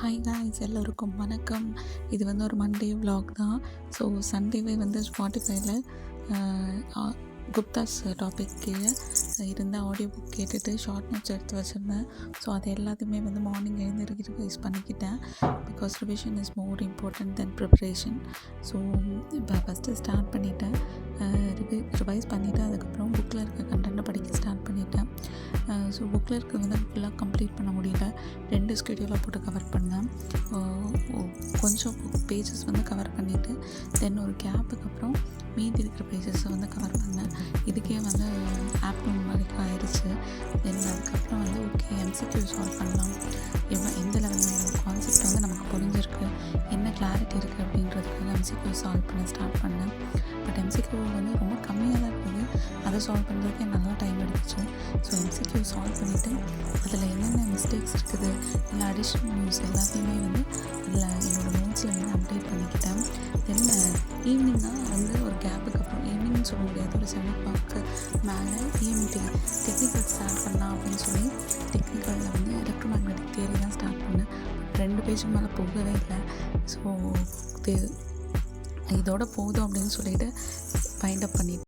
Hi guys எல்லோருக்கும் வணக்கம். இது வந்து ஒரு மண்டே விலாக் தான். ஸோ சண்டேவே வந்து ஸ்பாட்டிஃபைல குப்தாஸ் டாபிக் கீழே இருந்த ஆடியோ புக் கேட்டுட்டு ஷார்ட் நோட்ஸ் எடுத்து வச்சுருந்தேன். ஸோ அது எல்லாத்தையுமே வந்து மார்னிங் எழுந்து ரிவைஸ் பண்ணிக்கிட்டேன். Because revision is more important then preparation so இப்போ ஃபஸ்ட்டு ஸ்டார்ட் பண்ணிட்டேன். ரிவைஸ் பண்ணிவிட்டு அதுக்கப்புறம் புக்கில் இருக்க கண்டென்ட்டை படிக்க ஸ்டார்ட் பண்ணிட்டேன். ஸோ புக்கில் இருக்க வந்து ஃபுல்லாக கம்ப்ளீட் பண்ண முடியல. ரெண்டு ஸ்கெடியூலாக போட்டு கவர் பண்ணேன். கொஞ்சம் பேஜஸ் வந்து கவர் பண்ணிவிட்டு தென் ஒரு கேப்புக்கு அப்புறம் மீதி இருக்கிற பேஜஸை வந்து கவர் பண்ணேன். இதுக்கே வந்து ஆஃப்டர்நூன் வரைக்கும் ஆயிடுச்சு தென் அதுக்கப்புறம் வந்து ஓகே எம்சிக்யூ சால்வ் பண்ணலாம். எவ்வளோ எந்த லெவலில் கான்செப்ட் வந்து நமக்கு புரிஞ்சிருக்கு. என்ன கிளாரிட்டி இருக்குது அப்படின்றதுக்காக எம்சிக்யூ சால்வ் பண்ண ஸ்டார்ட் பண்ணேன். பட் எம்சிக்யூ வந்து ரொம்ப கம்மியாக தான் இருக்குது அதை சால்வ் பண்ணுறதுக்கே நல்லா டைம் எடுத்துச்சு. ஸோ எம்சிக்யூ சால்வ் பண்ணிவிட்டு அதில் என்னென்ன மிஸ்டேக்ஸ் இருக்குது. இல்லை அடிஷ்னல் நியூஸ் எல்லாத்தையுமே வந்து அதில் என்னோடய நோட்ஸில் வந்து அப்டேட் பண்ணிக்கிட்டேன். தென் ஈவினிங்காக வந்து ஒரு கேப்புக்கு அப்புறம் ஈவினிங் சொல்ல முடியாது. ஒரு செவன் ஓ கிளாக்கு மேலே ஈவினிங் டெக்னிக்கல் ஸ்டார்ட் பண்ணலாம் அப்படின்னு சொல்லி டெக்னிக்கலில் வந்து எலக்ட்ரோ மேக்னெட்டிக் தேரி தான் ஸ்டார்ட் பண்ணேன். ரெண்டு பேஜுக்கு மேலே போகவே இல்லை. ஸோ இதோட போதும் அப்படின்னு சொல்லிட்டு ஃபைண்ட் அப் பண்ணிட்டு